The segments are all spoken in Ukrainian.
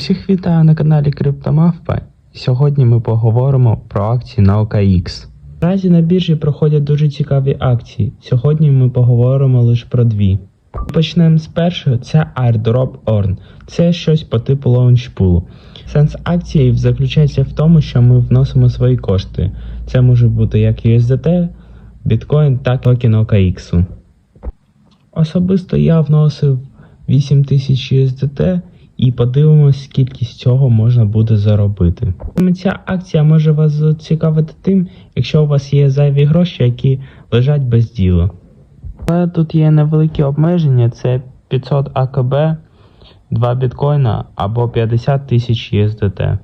Всіх вітаю на каналі Криптомавпа. Сьогодні ми поговоримо про акції на OKX. Наразі на біржі проходять дуже цікаві акції. Сьогодні ми поговоримо лише про дві. Почнемо з першого, це Airdrop Earn. Це щось по типу лаунчпулу. Сенс акції заключається в тому, що ми вносимо свої кошти. Це може бути як USDT, біткоін, так і токен OKX. Особисто я вносив 8000 USDT і подивимось, скільки з цього можна буде заробити. Ця акція може вас зацікавити тим, якщо у вас є зайві гроші, які лежать без діла. Але тут є невеликі обмеження: це 500 АКБ, 2 біткоїна або 50 тисяч USDT.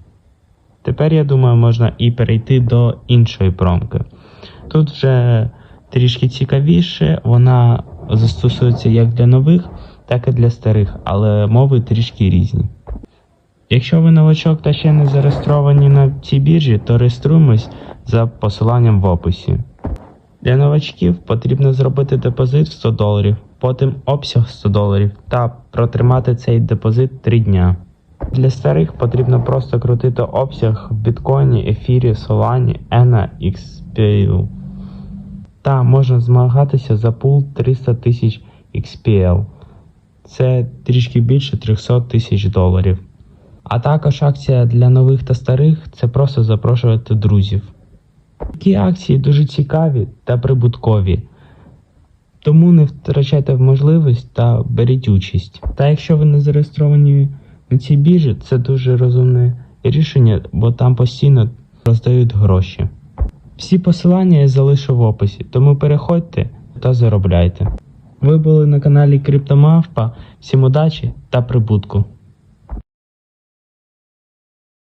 Тепер я думаю, можна і перейти до іншої промки. Тут вже трішки цікавіше, вона застосується як для нових, так і для старих, але мови трішки різні. Якщо ви новачок та ще не зареєстровані на цій біржі, то реєструємось за посиланням в описі. Для новачків потрібно зробити депозит в 100 доларів, потім обсяг 100 доларів та протримати цей депозит 3 дня. Для старих потрібно просто крутити обсяг в біткоїні, ефірі, солані, ена, XPL. Та можна змагатися за пул 300 тисяч XPL. Це трішки більше 300 тисяч доларів. А також акція для нових та старих це просто запрошувати друзів. Такі акції дуже цікаві та прибуткові. Тому не втрачайте можливість та беріть участь. Та якщо ви не зареєстровані на цій біржі, це дуже розумне рішення, бо там постійно роздають гроші. Всі посилання я залишу в описі, тому переходьте та заробляйте. Ви були на каналі Криптомавпа. Всім удачі та прибутку!